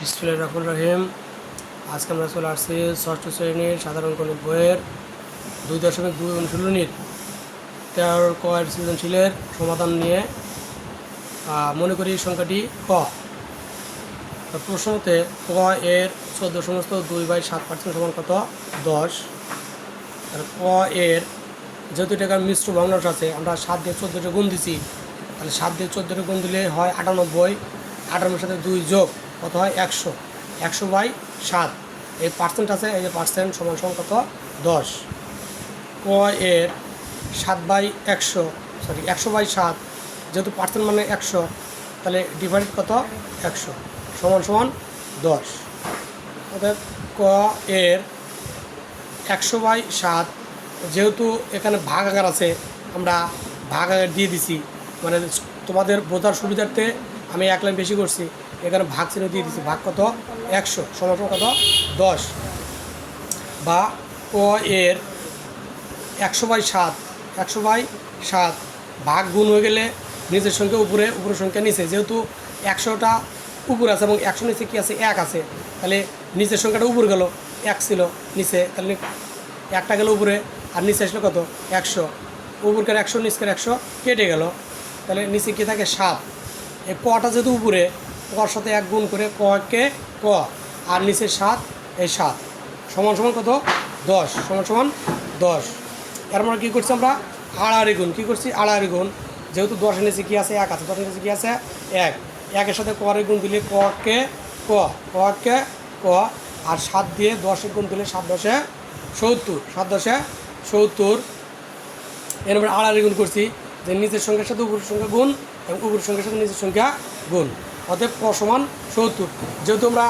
বিসমুল্লাহ রহমান রহিম। আজকে আমরা চলে আসছি ষষ্ঠ শ্রেণির সাধারণ গণিত বইয়ের দুই দশমিক দুই অনুশীলনীর তেরো কয়ের সৃজনশীলের সমাধান নিয়ে মনে করি সংখ্যাটি ক। প্রশ্নতে ক এর চোদ্দ সমস্ত দুই বাই সাত পার্সেন্ট সমান কত? দশ। আর ক এর যেহেতু টাকার মিশ্র ভগ্নাংশ আছে, আমরা সাত দিয়ে চোদ্দোটা গুণ দিছি, তাহলে সাত দিয়ে চোদ্দোটা গুণ দিলে হয় আটানব্বই আটানব্বইয়ের সাথে দুই যোগ। কত হয়? একশো। একশো বাই সাত। এই পার্সেন্ট আছে, এই যে পার্সেন্ট সমান সমান কত? দশ। ক এর সাত বাই একশো সরি একশো বাই সাত, যেহেতু পার্সেন্ট মানে একশো, তাহলে ডিভাইড কত? একশো। সমান সমান দশ। অর্থাৎ ক এর একশো বাই সাত, যেহেতু এখানে ভাগ আকার আছে, আমরা ভাগ আকার দিয়ে দিছি মানে তোমাদের বোঝার সুবিধার্থে আমি এক লাইন বেশি করছি। এখানে ভাগ চিহ্ন দিয়ে দিচ্ছি ভাগ কত? একশো। সমান কত? দশ। বা ক এর একশো বাই সাত। একশো বাই সাত। ভাগ গুণ হয়ে গেলে নিচের সংখ্যা উপরে, উপরের সংখ্যা নিচে। যেহেতু একশোটা উপর আছে এবং একশো নিচে কী আছে? এক আছে। তাহলে নিচের সংখ্যাটা উপর গেল। এক ছিল নিচে। তাহলে একটা গেল উপরে। আর নিচে আসলো কত? একশো। উপরকার একশো, নিচকার একশো কেটে গেল। তাহলে নিচে কী থাকে? সাত। এই কটা যেহেতু উপরে কর সাথে এক গুণ করে ককে ক আর নিচে সাত, এই সাত। সমান সমান কত? দশ। সমান সমান দশ। এর মানে কী করছি আমরা? আড়াআড়ি গুণ। কী করছি? আড়াআড়ি গুণ। যেহেতু দশের নিচে কী আছে? এক আছে। দশের নিচে কী আছে? এক। একের সাথে করের গুণ দিলে ককে ক ককে ক আর সাত দিয়ে দশের গুণ দিলে সাত দশে সত্তর। সাত দশে সত্তর। এর আমরা আড়াআড়ি গুণ করছি। যে নিচের সংখ্যার সাথে উপরের সংখ্যা গুণ এবং উপরের সংখ্যার সাথে নিচের সংখ্যা গুণ। অতএব ক সমান সত্তর। যেহেতু আমরা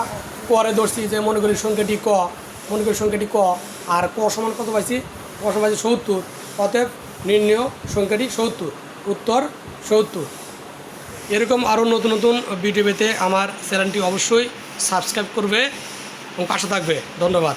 করে ধরছি যে মনে করি সংখ্যাটি ক, মনে করি সংখ্যাটি ক, আর ক সমান কত পাইছি? ক সমান পাইছি সত্তর। অতএব নির্ণয় সংখ্যাটি সত্তর, উত্তর সত্তর। এরকম আরও নতুন নতুন ভিডিও পেতে আমার চ্যানেলটি অবশ্যই সাবস্ক্রাইব করবে এবং পাশে থাকবে। ধন্যবাদ।